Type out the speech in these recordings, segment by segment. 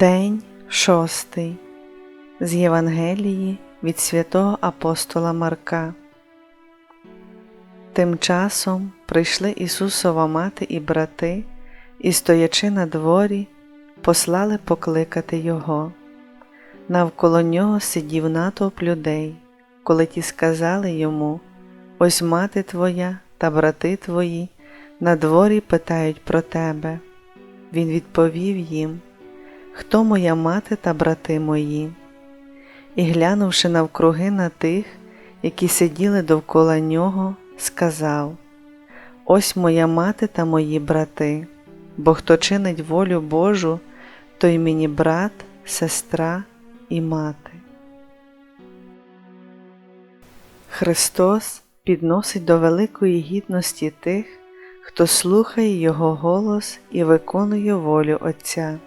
День шостий з Євангелії від святого апостола Марка. Тим часом прийшли Ісусова мати і брати, і, стоячи на дворі, послали покликати Його. Навколо нього сидів натовп людей, коли ті сказали йому Ось мати твоя та брати твої на дворі питають про тебе. Він відповів їм Хто моя мати та брати мої? І, глянувши навкруги на тих, які сиділи довкола нього, сказав Ось моя мати та мої брати, бо хто чинить волю Божу, той мені брат, сестра і мати. Христос підносить до великої гідності тих, хто слухає Його голос і виконує волю Отця.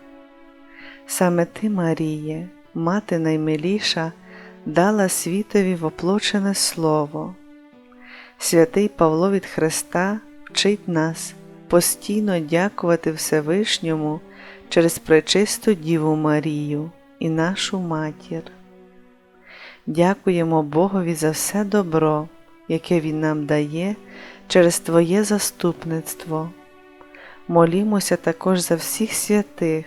Саме ти, Маріє, мати наймиліша, дала світові воплочене Слово. Святий Павло від Христа вчить нас постійно дякувати Всевишньому через пречисту Діву Марію і нашу матір. Дякуємо Богові за все добро, яке Він нам дає через Твоє заступництво. Молімося також за всіх святих,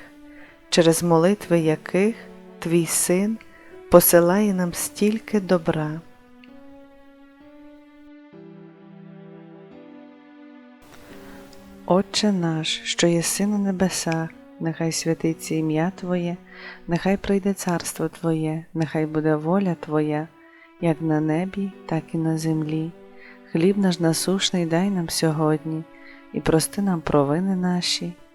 через молитви яких Твій Син посилає нам стільки добра. Отче наш, що єси на небесах, нехай святиться ім'я Твоє, нехай прийде царство Твоє, нехай буде воля Твоя, як на небі, так і на землі. Хліб наш насушний дай нам сьогодні, і прости нам провини наші,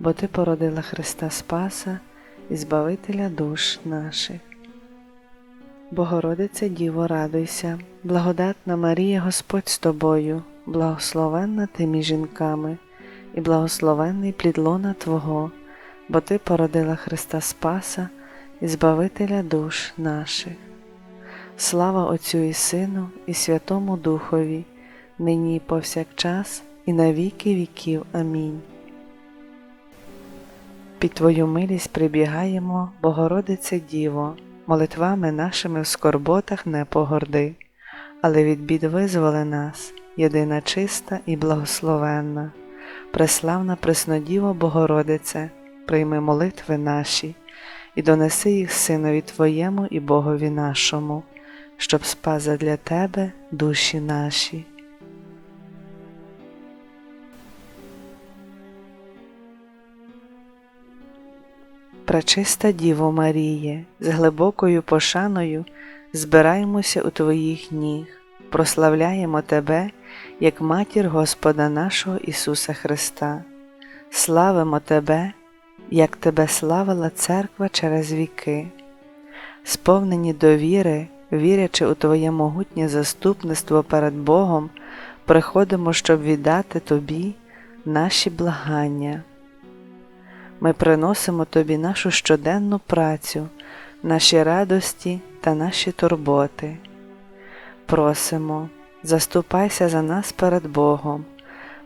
бо Ти породила Христа Спаса і Збавителя душ наших. Богородице Діво, радуйся, благодатна Марія Господь з тобою, благословенна ти між жінками, і благословенний плід лона Твого, бо Ти породила Христа Спаса і Збавителя душ наших. Слава Отцю і Сину, і Святому Духові, нині і повсякчас, і на віки віків. Амінь. Під Твою милість прибігаємо, Богородице Діво, молитвами нашими в скорботах не погорди, але від бід визволи нас, єдина чиста і благословенна, преславна Преснодіво Богородице, прийми молитви наші і донеси їх Синові Твоєму і Богові нашому, щоб спас для Тебе душі наші. Пречиста Діво Маріє, з глибокою пошаною збираємося у Твоїх ніг, прославляємо Тебе як матір Господа нашого Ісуса Христа, славимо Тебе, як Тебе славила Церква через віки, сповнені довіри, вірячи у Твоє могутнє заступництво перед Богом, приходимо, щоб віддати Тобі наші благання. Ми приносимо Тобі нашу щоденну працю, наші радості та наші турботи. Просимо, заступайся за нас перед Богом,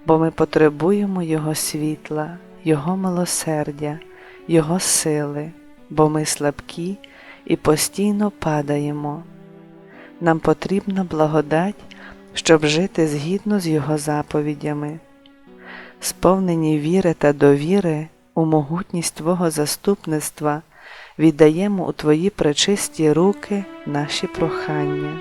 бо ми потребуємо Його світла, Його милосердя, Його сили, бо ми слабкі і постійно падаємо. Нам потрібна благодать, щоб жити згідно з Його заповідями. Сповнені віри та довіри у могутність Твого заступництва віддаємо у Твої пречисті руки наші прохання.